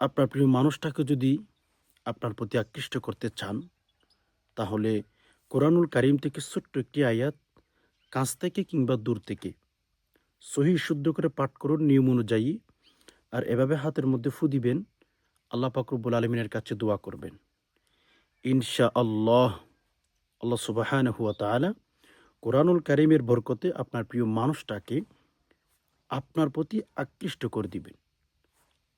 আপনার প্রিয় মানুষটাকে যদি আপনার প্রতি আকৃষ্ট করতে চান, তাহলে কোরআনুল কারিম থেকে ছোট্ট একটি আয়াত কাছ থেকে কিংবা দূর থেকে সহি শুদ্ধ করে পাঠ করুন নিয়ম অনুযায়ী আর এভাবে হাতের মধ্যে ফু দিবেন, আল্লাহ পাকরবুল আলমিনের কাছে দোয়া করবেন। ইনশা আল্লাহ আল্লাহ সুবাহান হুয়া তালা কোরআনুল কারিমের বরকতে আপনার প্রিয় মানুষটাকে আপনার প্রতি আকৃষ্ট করে দিবেন।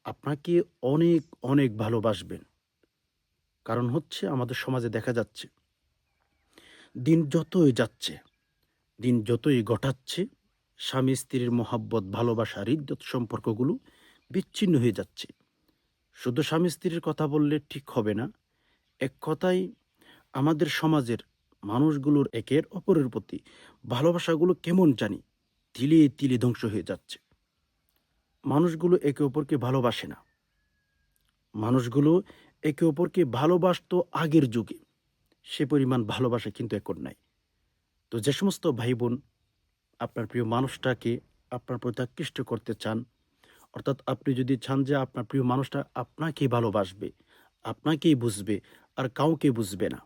আপনাকে অনেক অনেক ভালোবাসবেন। কারণ হচ্ছে আমাদের সমাজে দেখা যাচ্ছে, দিন যতই যাচ্ছে, দিন যতই ঘটাচ্ছে, স্বামী স্ত্রীর মহাব্বত, ভালোবাসা, হৃদ্যত সম্পর্কগুলো বিচ্ছিন্ন হয়ে যাচ্ছে। শুধু স্বামী স্ত্রীর কথা বললে ঠিক হবে না, এক কথায় আমাদের সমাজের মানুষগুলোর একের অপরের প্রতি ভালোবাসাগুলো কেমন জানি তিলে তিলে ধ্বংস হয়ে যাচ্ছে। মানুষগুলো একে অপরকে ভালোবাসে না। মানুষগুলো একে অপরকে ভালোবাসতো আগের যুগে। সে পরিমাণ ভালোবাসা কিন্তু এখন নাই। তো যে সমস্ত ভাই বোন আপনার প্রিয় মানুষটাকে আপনার প্রতি আকৃষ্ট করতে চান, অর্থাৎ আপনি যদি চান যে আপনার প্রিয় মানুষটা আপনাকেই ভালোবাসবে, আপনাকেই বুঝবে আর কাউকে বুঝবে না।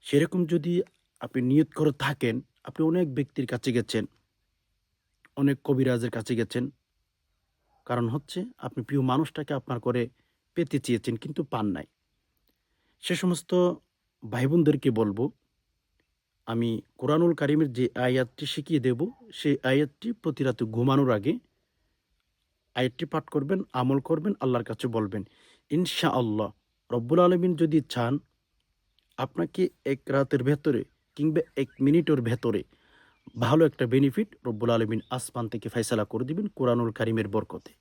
সেরকম যদি আপনি নিয়ত করে থাকেন, আপনি অনেক ব্যক্তির কাছে গেছেন, অনেক কবিরাজের কাছে গেছেন কারণ হচ্ছে আপনি প্রিয় মানুষটাকে আপনার করে পেতে চেয়েছেন কিন্তু পান নাই। সে সমস্ত ভাই বোনদেরকে বলব, আমি কোরআনুল কারিমের যে আয়াতটি শিখিয়ে দেব, সেই আয়াতটি প্রতি রাতে ঘুমানোর আগে আয়াতটি পাঠ করবেন, আমল করবেন, আল্লাহর কাছে বলবেন ইনশা আল্লাহ রব্বুল আলমিন যদি চান আপনাকে এক রাতের ভেতরে কিংবা এক মিনিটের ভেতরে ভালো একটা বেনিফিট রব্বুল আলমিন আসমান থেকে ফয়সালা করে দিবেন কোরআনুল কারিমের বরকতে।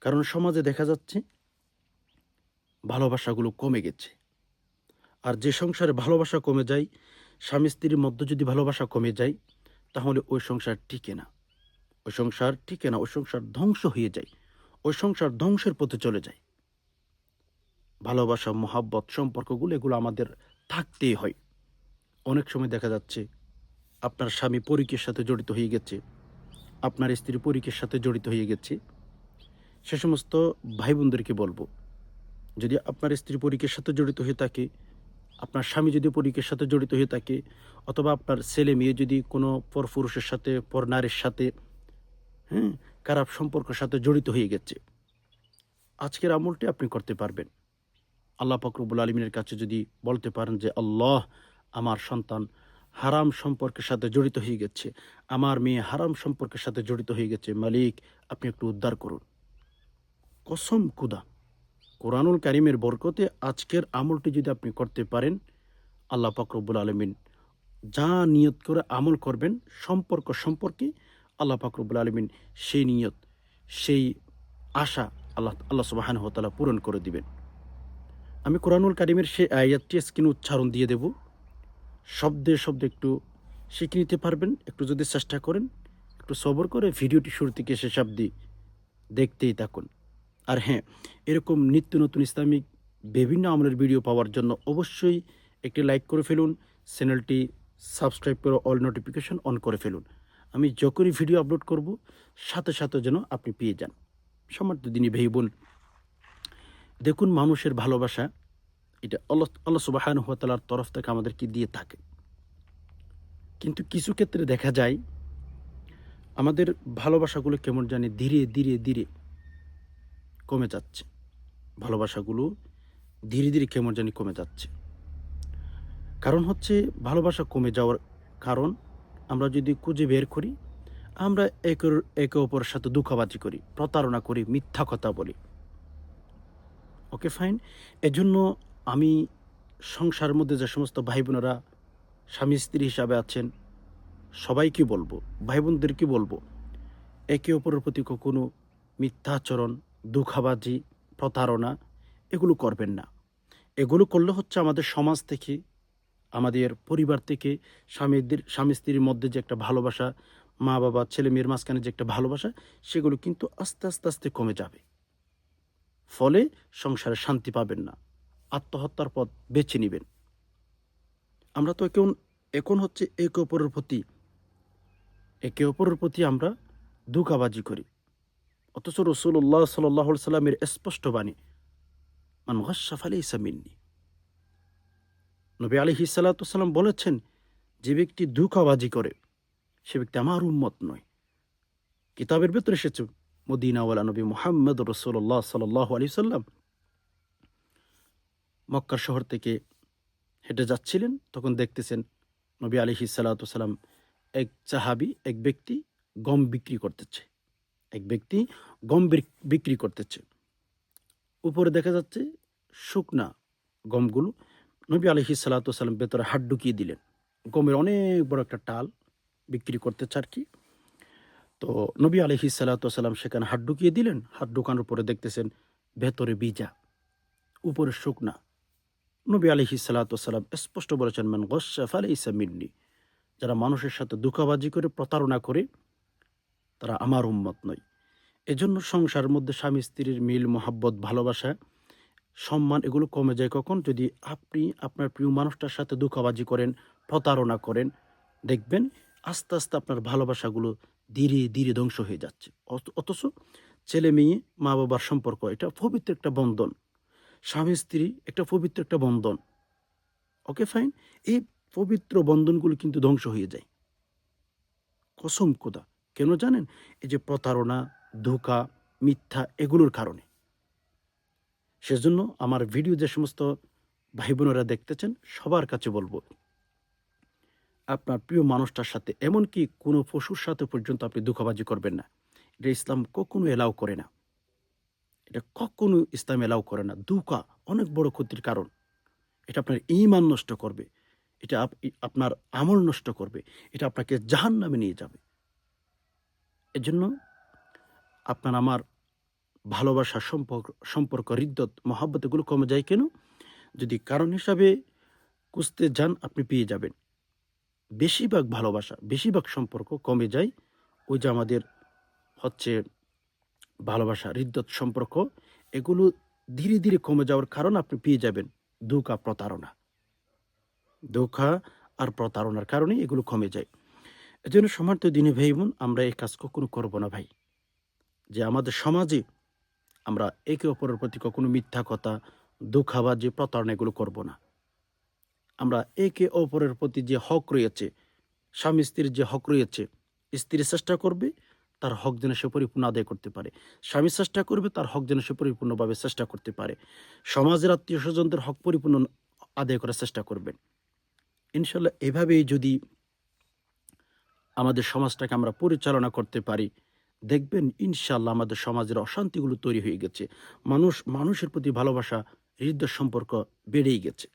কারণ সমাজে দেখা যাচ্ছে, ভালোবাসাগুলো কমে গেছে। আর যে সংসারে ভালোবাসা কমে যায়, স্বামী স্ত্রীর মধ্যে যদি ভালোবাসা কমে যায়, তাহলে ওই সংসার টিকে না। ওই সংসার টিকে না, ওই সংসার ধ্বংস হয়ে যায়। ওই সংসার ধ্বংসের পথে চলে যায়। ভালোবাসা, মোহাব্বত, সম্পর্কগুলো এগুলো আমাদের থাকতেই হয়। অনেক সময় দেখা যাচ্ছে আপনার স্বামী পরীক্ষের সাথে জড়িত হয়ে গেছে, আপনার স্ত্রী পরীক্ষের সাথে জড়িত হয়ে গেছে, সে সমস্ত ভাই বোনদেরকে বলব, যদি আপনার স্ত্রী পরীক্ষের সাথে জড়িত হয়ে থাকে, আপনার স্বামী যদি পরীক্ষের সাথে জড়িত হয়ে থাকে, অথবা আপনার ছেলে মেয়ে যদি কোনো পর পুরুষের সাথে পর নারীর সাথে হ্যাঁ খারাপ সম্পর্কের সাথে জড়িত হয়ে গেছে, আজকের আমলটি আপনি করতে পারবেন। আল্লাহ ফকরবুল আলমিনের কাছে যদি বলতে পারেন যে, আল্লাহ আমার সন্তান হারাম সম্পর্কের সাথে জড়িত হয়ে গেছে। আমার মেয়ে হারাম সম্পর্কের সাথে জড়িত হয়ে গেছে। মালিক, আপনি একটু উদ্ধার করুন। কসম কুদা। কোরআনুল কারিমের বরকতে আজকের আমলটি যদি আপনি করতে পারেন, আল্লাহ পাকরবুল আলমিন যা নিয়ত করে আমল করবেন, সম্পর্ক সম্পর্কে আল্লাহ পাকরবুল আলমিন সেই নিয়ত, সেই আশা আল্লাহ আল্লাহ সুবাহান হতালা পূরণ করে দিবেন। আমি কোরআনুল কারিমের সেই আয়াতটি স্ক্রিন উচ্চারণ দিয়ে দেব। শব্দে শব্দে একটু শিখে নিতে পারবেন। একটু যদি চেষ্টা করেন, একটু সবর করে ভিডিওটি শুরু থেকে শেষ অব্দি দেখতেই থাকুন। আর হ্যাঁ এরকম নিত্য নতুন ইসলামিক বিভিন্ন আমলের ভিডিও পাওয়ার জন্য অবশ্যই একটি লাইক করে ফেলুন, চ্যানেলটি সাবস্ক্রাইব করে অল নোটিফিকেশন অন করে ফেলুন। আমি যখনই ভিডিও আপলোড করব, সাথে সাথে যেন আপনি পেয়ে যান। সমর্থ দিনী ভাই বোন, দেখুন মানুষের ভালোবাসা এটা আল্লাহ আল্লাহ সুবাহান হাতালার তরফ থেকে আমাদেরকে দিয়ে থাকে। কিন্তু কিছু ক্ষেত্রে দেখা যায়, আমাদের ভালোবাসাগুলো কেমন জানি ধীরে ধীরে ধীরে কমে যাচ্ছে। ভালোবাসাগুলো ধীরে ধীরে কেমন জানি কমে যাচ্ছে। কারণ হচ্ছে ভালোবাসা কমে যাওয়ার কারণ আমরা যদি খুঁজে বের করি, আমরা একের একে অপরের সাথে দুঃখাবাজি করি, প্রতারণা করি, মিথ্যা কথা বলি। Okay, fine? এজন্য আমি সংসারের মধ্যে যে সমস্ত ভাই বোনেরা স্বামী, স্ত্রী হিসাবে আছেন সবাইকে বলব? ভাই বোনদেরকে বলব? একে অপরের প্রতি কখনো মিথ্যাচরণ, দুঃখাবাজি, প্রতারণা এগুলো করবেন না। এগুলো করলে হচ্ছে আমাদের সমাজ থেকে, আমাদের পরিবার থেকে স্বামীদের, স্বামী, স্ত্রীর মধ্যে যে একটা ভালোবাসা, মা বাবা, ছেলে মেয়ের মাঝখানে যে একটা ভালোবাসা, সেগুলো কিন্তু আস্তে আস্তে আস্তে কমে যাবে। ফলে সংসারে শান্তি পাবেন না। আত্মহত্যার পথ বেছে নেবেন। আমরা তো এখন এখন হচ্ছে একে অপরের প্রতি, একে অপরের প্রতি আমরা দুকাবাজি করি। অথচ রসুল্লাহ সাল্লাহ সাল্লামের স্পষ্ট বাণী, মান গসাফ আলী ইসামিন্নি নবী আলহি সাল্লাতাম বলেছেন, যে ব্যক্তি দুঃখাবাজি করে, সে ব্যক্তি আমার উম্মত নয়। কিতাবের ভেতরে এসেছে, মদিনাওয়ালা নবী মোহাম্মদ রসুল্লাহ সাল্লাহ আলি সাল্লাম মক্কার শহর থেকে হেঁটে যাচ্ছিলেন। তখন দেখতেছেন নবী আলহি সাল্লাতাম এক চাহাবি এক ব্যক্তি গম বিক্রি করতেছে। এক ব্যক্তি গম বিক্রি করতেছে। উপরে দেখা যাচ্ছে শুকনা গমগুলো। নবী আলহি সাল্লাতাম ভেতরে হাট ঢুকিয়ে দিলেন। গমের অনেক বড় একটা টাল বিক্রি করতেছে আর কি। তো নবী আলহি সাল্লাতাম সেখানে হাট ঢুকিয়ে দিলেন। হাট ঢুকানোর পরে দেখতেছেন ভেতরে বীজা, উপরে শুকনা। নবী আলহি সাল্লাতাম স্পষ্ট বলেছেন, মান গোসাফ আলাই মিন্নি। যারা মানুষের সাথে দুঃখাবাজি করে, প্রতারণা করে, তারা আমার উম্মত নয়। এজন্য সংসার মধ্যে স্বামী স্ত্রীর মিল, মোহাব্বত, ভালোবাসা, সম্মান, এগুলো কমে যায় কখন? যদি আপনি আপনার প্রিয় মানুষটার সাথে দুঃখাবাজি করেন, প্রতারণা করেন, দেখবেন আস্তে আস্তে আপনার ভালোবাসাগুলো ধীরে ধীরে ধ্বংস হয়ে যাচ্ছে। অথ- অথচ ছেলে মেয়ে মা বাবার সম্পর্ক, এটা পবিত্র একটা বন্ধন। স্বামী, স্ত্রী, একটা পবিত্র, একটা বন্ধন। ওকে, ফাইন? এই পবিত্র বন্ধনগুলো কিন্তু ধ্বংস হয়ে যায়। কসম কোদা কেন জানেন? এই যে প্রতারণা, ধোকা, মিথ্যা এগুলোর কারণে। সেজন্য আমার ভিডিও যে সমস্ত ভাই বোনেরা দেখতেছেন, সবার কাছে বলব, আপনার প্রিয় মানুষটার সাথে, এমনকি কোনো পশুর সাথে পর্যন্ত আপনি দুঃখবাজি করবেন না। এটা ইসলাম কখনো এলাও করে না। এটা কখনো ইসলাম এলাও করে না। দুকা অনেক বড় ক্ষতির কারণ। এটা আপনার ইমান নষ্ট করবে। এটা আপনার আমল নষ্ট করবে। এটা আপনাকে জাহান নামে নিয়ে যাবে। এজন্য আপনার আমার ভালোবাসা সম্পর্ক সম্পর্ক হৃদ্যত মহাব্বত এগুলো কমে যায় কেন? যদি কারণ হিসাবে খুঁজতে যান, আপনি পেয়ে যাবেন। বেশিরভাগ ভালোবাসা, বেশিরভাগ সম্পর্ক কমে যায়। ওই যে আমাদের হচ্ছে ভালোবাসা, হৃদ্যত সম্পর্ক, এগুলো ধীরে ধীরে কমে যাওয়ার কারণ আপনি পেয়ে যাবেন ধোকা প্রতারণা। ধোকা আর প্রতারণার কারণে এগুলো কমে যায়। এজন্য সমার্থ দিনে ভাই বোন, আমরা এই কাজ কখনো করব না ভাই। যে আমাদের সমাজে আমরা একে অপরের প্রতি কখনো মিথ্যা কথা দুঃখাবাজি প্রতারণা এগুলো করব না। আমরা একে অপরের প্রতি যে হক রয়েছে, স্বামী স্ত্রীর যে হক রয়েছে, স্ত্রী চেষ্টা করবে তার হক যেন সে পরিপূর্ণ আদায় করতে পারে। স্বামী চেষ্টা করবে, তার হক যেন সে পরিপূর্ণভাবে চেষ্টা করতে পারে। সমাজের আত্মীয় স্বজনদের হক পরিপূর্ণ আদায় করার চেষ্টা করবেন। ইনশাল্লাহ এভাবেই যদি আমাদের সমাজটাকে আমরা পরিচালনা করতে পারি, দেখবেন ইনশাল্লাহ আমাদের সমাজের অশান্তিগুলো তৈরি হয়ে গেছে। মানুষ, মানুষের প্রতি ভালোবাসা, হৃদয় সম্পর্ক বেড়েই গেছে।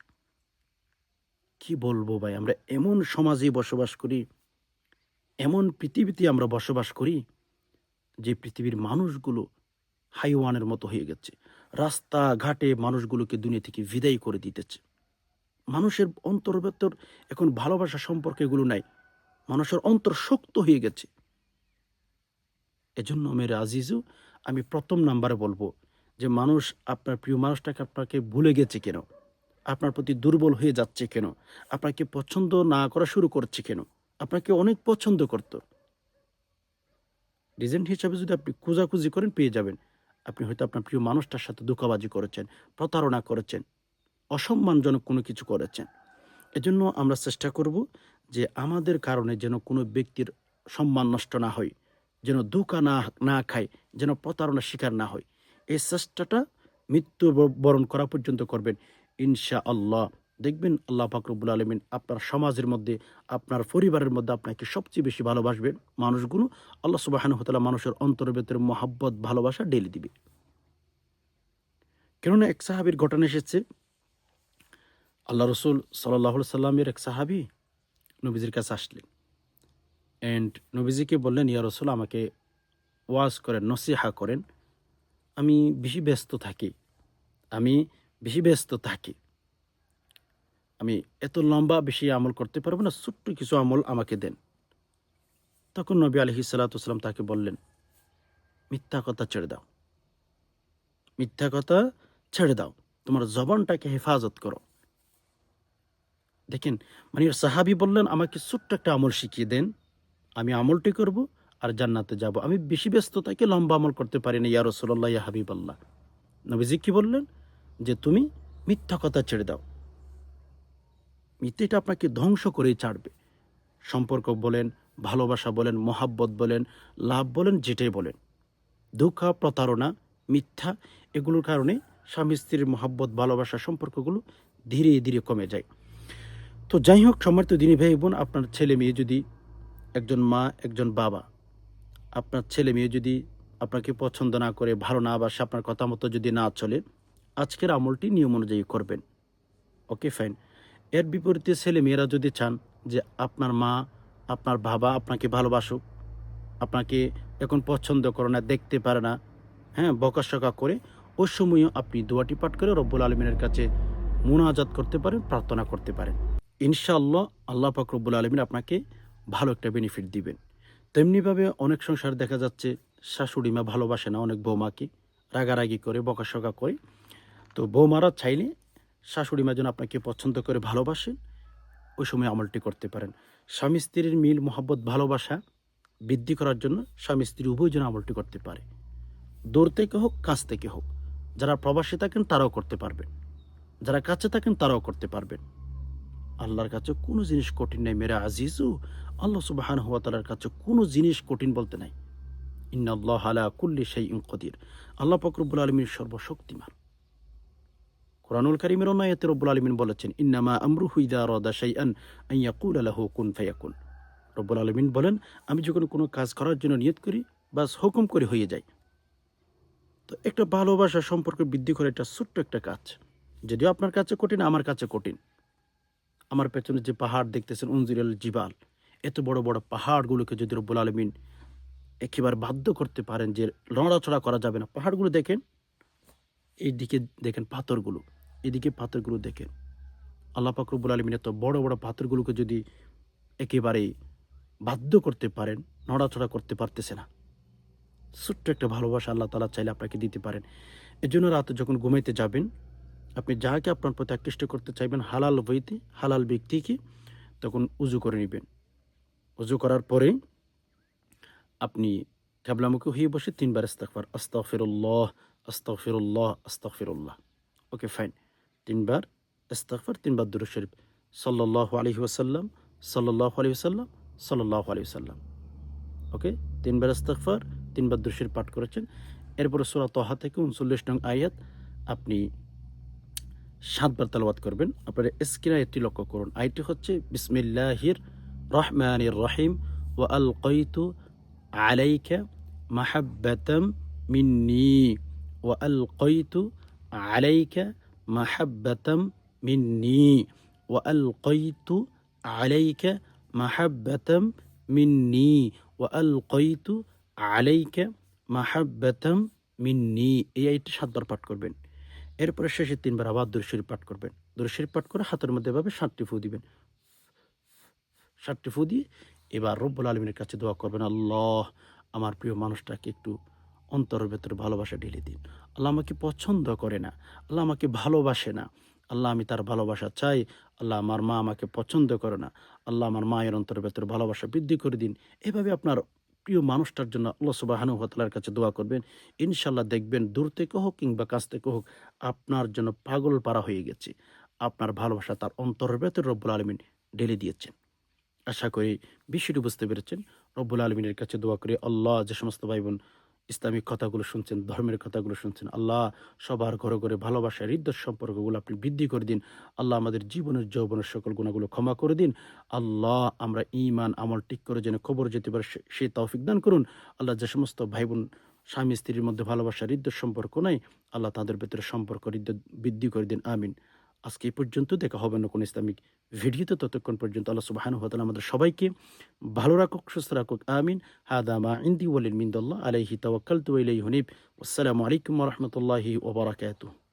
কি বলব ভাই, আমরা এমন সমাজে বসবাস করি, এমন পৃথিবীতে আমরা বসবাস করি যে পৃথিবীর মানুষগুলো হাইওয়ানের মতো হয়ে গেছে রাস্তা ঘাটে মানুষগুলোকে দুনিয়া থেকে বিদায় করে দিতেছে। মানুষের অন্তর ভেতর এখন ভালোবাসা সম্পর্ক এগুলো নাই, মানুষের অন্তর শক্ত হয়ে গেছে। এজন্য মেরে আজিজু, আমি প্রথম নাম্বারে বলব যে মানুষ, আপনার প্রিয় মানুষটাকে আপনাকে ভুলে গেছে কেন? আপনার প্রতি দুর্বল হয়ে যাচ্ছে কেন? আপনাকে পছন্দ না করা শুরু করছে কেন? আপনাকে অনেক পছন্দ করত। রিজেন্ট হিসাবে যদি আপনি খোঁজাখুঁজি করেন, পেয়ে যাবেন। আপনি হয়তো আপনার প্রিয় মানুষটার সাথে ধোকাবাজি করেছেন, প্রতারণা করেছেন, অসম্মানজনক কোনো কিছু করেছেন। এজন্য আমরা চেষ্টা করব যে আমাদের কারণে যেন কোনো ব্যক্তির সম্মান নষ্ট না হয়, যেন ধোকা না না খায়, যেন প্রতারণার শিকার না হয়। এই চেষ্টাটা মৃত্যু বরণ করা পর্যন্ত করবেন। ইনশা আল্লাহ দেখবেন আল্লাহ ফাকরবুল আলমিন আপনার সমাজের মধ্যে, আপনার পরিবারের মধ্যে আপনাকে সবচেয়ে বেশি ভালোবাসবেন। মানুষগুলো আল্লাহ সুবাহান হতালা মানুষের অন্তরের ভেতরে মহাব্বত, ভালোবাসা ডেলি দিবে। কেননা এক সাহাবির ঘটনা এসেছে, আল্লাহ রসুল সাল্লাহ সাল্লামের এক সাহাবি নবীজির কাছে আসলেন। অ্যান্ড নবীজিকে বললেন, ইয়া রসুল, আমাকে ওয়াজ করেন, নসিহা করেন। আমি বেশি ব্যস্ত থাকি। আমি বেশি ব্যস্ত থাকি। আমি এত লম্বা বেশি আমল করতে পারব না, ছোট্ট কিছু আমল আমাকে দেন। তখন নবী আলহি সাল্লাতাম তাকে বললেন, মিথ্যা কথা ছেড়ে দাও। মিথ্যা কথা ছেড়ে দাও। তোমার জবানটাকে হেফাজত করো। দেখেন মানে সাহাবি বললেন, আমাকে ছোট্ট একটা আমল শিখিয়ে দেন। আমি আমলটি করব আর জান্নাতে যাব। আমি বেশি ব্যস্ততাকে লম্বা আমল করতে পারি না, ইয়া রসুল্লাহ ইয়া হাবিব আল্লাহ নবীজি কি বললেন, যে তুমি মিথ্যা কথা ছেড়ে দাও। মিথ্যেটা আপনাকে ধ্বংস করেই ছাড়বে। সম্পর্ক বলেন, ভালোবাসা বলেন, মহাব্বত বলেন, লাভ বলেন, যেটাই বলেন। দুঃখ, প্রতারণা, মিথ্যা, এগুলোর কারণে স্বামী স্ত্রীর মহাব্বত, ভালোবাসা সম্পর্কগুলো ধীরে ধীরে কমে যায়। তো যাই হোক, সম্মানিত দিনী ভাই বোন, আপনার ছেলে মেয়ে যদি একজন মা, একজন বাবা, আপনার ছেলে মেয়ে যদি আপনাকে পছন্দ না করে, ভালো না বাসে, আপনার কথা মতো যদি না চলে, আজকের আমলটি নিয়ম অনুযায়ী করবেন। Okay, fine. এর বিপরীতে ছেলে মেয়েরা যদি চান যে আপনার মা, আপনার বাবা আপনাকে ভালোবাসুক, আপনাকে এখন পছন্দ করে না, দেখতে পারে না হ্যাঁ বকাশকা করে ওই সময়ও আপনি দোয়াটি পাঠ করে রব্বুল আলমিনের কাছে মুনাজাত করতে পারেন, প্রার্থনা করতে পারেন। ইনশাআল্লাহ আল্লাহ পাক রব্বুল আলমিন আপনাকে ভালো একটা বেনিফিট দিবেন। তেমনিভাবে অনেক সংসার দেখা যাচ্ছে শাশুড়ি মা ভালোবাসে না অনেক বৌমাকে, রাগারাগি করে, বকাশকা করে। তো বৌমারা চাইলে শাশুড়ি মা যেন আপনাকে পছন্দ করে ভালোবাসেন, ওই সময় আমলটি করতে পারেন। স্বামী স্ত্রীর মিল, মোহাব্বত, ভালোবাসা বৃদ্ধি করার জন্য স্বামী স্ত্রী উভয় জন আমলটি করতে পারে। দূর থেকে হোক, কাছ থেকে হোক, যারা প্রবাসী থাকেন তারাও করতে পারবেন। যারা কাছে থাকেন তারাও করতে পারবেন। আল্লাহর কাছে কোনো জিনিস কঠিন নাই। মেরা আজিজু, আল্লাহ সুবাহান হওয়া তালার কাছে কোনো জিনিস কঠিন বলতে নাই। ইন্না আল্লাহ আলা কুল্লি সেই কদির। আল্লাহ ফকরবুল আলমীর সর্বশক্তিমান। কোরআনুল করিমের অন্যায়তে রব্বুল আলমিন বলেছেন ইন্নামা আমরু হুইদা রদা শাই আন আইয়াকুল আলাহু কুন ফায়াকুন রব্বুল আলমিন বলেন আমি যখন কোনো কাজ করার জন্য নিয়ত করি বাস হুকুম করে হয়ে যায় তো একটা ভালোবাসা সম্পর্ক বৃদ্ধি করে একটা ছোট্ট একটা কাজ। যদিও আপনার কাছে কঠিন, আমার কাছে কঠিন। আমার পেছনে যে পাহাড় দেখতেছেন উনজিরাল জিবাল, এত বড় বড় পাহাড়গুলোকে যদি রব্বুল আলমিন একেবারে বাধ্য করতে পারেন যে লড়াচড়া করা যাবে না, পাহাড়গুলো দেখেন এই দিকে দেখেন পাথরগুলো। এদিকে পাথরগুলো দেখেন। আল্লাহ পাকরবুল আলমিন এত বড় বড় পাথরগুলোকে যদি একেবারে বাধ্য করতে পারেন, নড়াচড়া করতে পারতেছে না। ছোট্ট একটা ভালোবাসা আল্লাহ তালা চাইলে আপনাকে দিতে পারেন। এজন্য রাতে যখন ঘুমাইতে যাবেন, আপনি যাকে আপনার প্রতি আকৃষ্ট করতে চাইবেন, হালাল বইতে হালাল ব্যক্তিকে, তখন উজু করে নেবেন। উজু করার পরে আপনি ক্যাবলামুখী হয়ে বসে তিনবার ইস্তাকবার আস্তাগফিরুল্লাহ আস্তাগফিরুল্লাহ আস্তাগফিরুল্লাহ। Okay, fine. তিনবার, ইস্তাগফার তিনবার দুরূদ শরীফ। সাল্লাল্লাহু আলাইহি ওয়াসাল্লাম, সাল্লাল্লাহু আলাইহি ওয়াসাল্লাম, সাল্লাল্লাহু আলাইহি ওয়াসাল্লাম। ওকে? তিনবার ইস্তাগফার, তিনবার দুরূদ শরীফ পাঠ করেছেন। এরপরে সূরা তহা থেকে উনচল্লিশ নং আয়াত আপনি সাতবার তালাবাত করবেন। আপনার স্ক্রিন আয়াতটি লক্ষ্য করুন। আয়টি হচ্ছে, বিসমিল্লাহির রহমানির রহিম। ওয়া আল কৈতু আলাইকা মাহাব্বাতাম মিন্নি। ওয়া আল কৈতু আলাইকা মাহাব্বাতাম মিন্নি ওয়া আল কৈতু আলাইকা মাহাব্বাতাম মিন্নি ওয়া আল কৈতু আলাইকা মাহাব্বাতাম মিন্নি। এই আয়টি সাতবার পাঠ করবেন। এরপরে শেষে তিনবার আবার দুরশরীফ পাঠ করবেন। দুরশরীফ পাঠ করে হাতের মধ্যে এভাবে ষাটটি ফু দিবেন। ষাটটি ফু দিয়ে এবার রব্বুল আলমিনের কাছে দোয়া করবেন, আল্লাহ, আমার প্রিয় মানুষটাকে একটু অন্তরের ভেতরে ভালোবাসা ঢেলে দিন। আল্লাহ আমাকে পছন্দ করে না। আল্লাহ আমাকে ভালোবাসে না। আল্লাহ আমি তার ভালোবাসা চাই। আল্লাহ আমার মা আমাকে পছন্দ করে না। আল্লাহ আমার মায়ের অন্তরের ভেতরে ভালোবাসা বৃদ্ধি করে দিন। এভাবে আপনার প্রিয় মানুষটার জন্য আল্লাহ সুবাহানুহতালার কাছে দোয়া করবেন। ইনশাল্লাহ দেখবেন দূর থেকে হোক কিংবা কাছ থেকে হোক আপনার জন্য পাগল পারা হয়ে গেছে। আপনার ভালোবাসা তার অন্তরের ভেতরে রব্বুল আলমিন ঢেলে দিয়েছেন। আশা করি বিষয়টি বুঝতে পেরেছেন। রব্বুল আলমিনের কাছে দোয়া করি আল্লাহ যে সমস্ত ভাই বোন ইসলামিক কথাগুলো শুনছেন, ধর্মের কথাগুলো শুনছেন। আল্লাহ সবার ঘরে ঘরে ভালোবাসা, হৃদয় সম্পর্কগুলো আপনি বৃদ্ধি করে দিন। আল্লাহ আমাদের জীবনের যৌবনের সকল গুণাগুলো ক্ষমা করে দিন। আল্লাহ আমরা ইমান আমল ঠিক করে যেন খবর যেতে পারে, সে- তৌফিক দান করুন। আল্লাহ যে সমস্ত ভাই বোন স্বামী স্ত্রীর মধ্যে ভালোবাসা, হৃদয় সম্পর্ক নাই, আল্লাহ তাদের ভেতরে সম্পর্ক হৃদয় বৃদ্ধি করে দিন। আমিন। আজকে এই পর্যন্ত, দেখা হবে না কোনো ইসলামিক ভিডিওতে, ততক্ষণ পর্যন্ত আল্লাহ সুবাহানু হতালা আমাদের সবাইকে ভালো রাখুক, সুস্থ রাখুক, আমিন। হাদামা ইন্দি ওয়ালিন মিন্দুল্লাহ, আলাইহি তাওয়াক্কালতু ওয়া ইলাইহি হুনিব। আসসালামু আলাইকুম রহমতুল্লাহি বারাকাতুহু।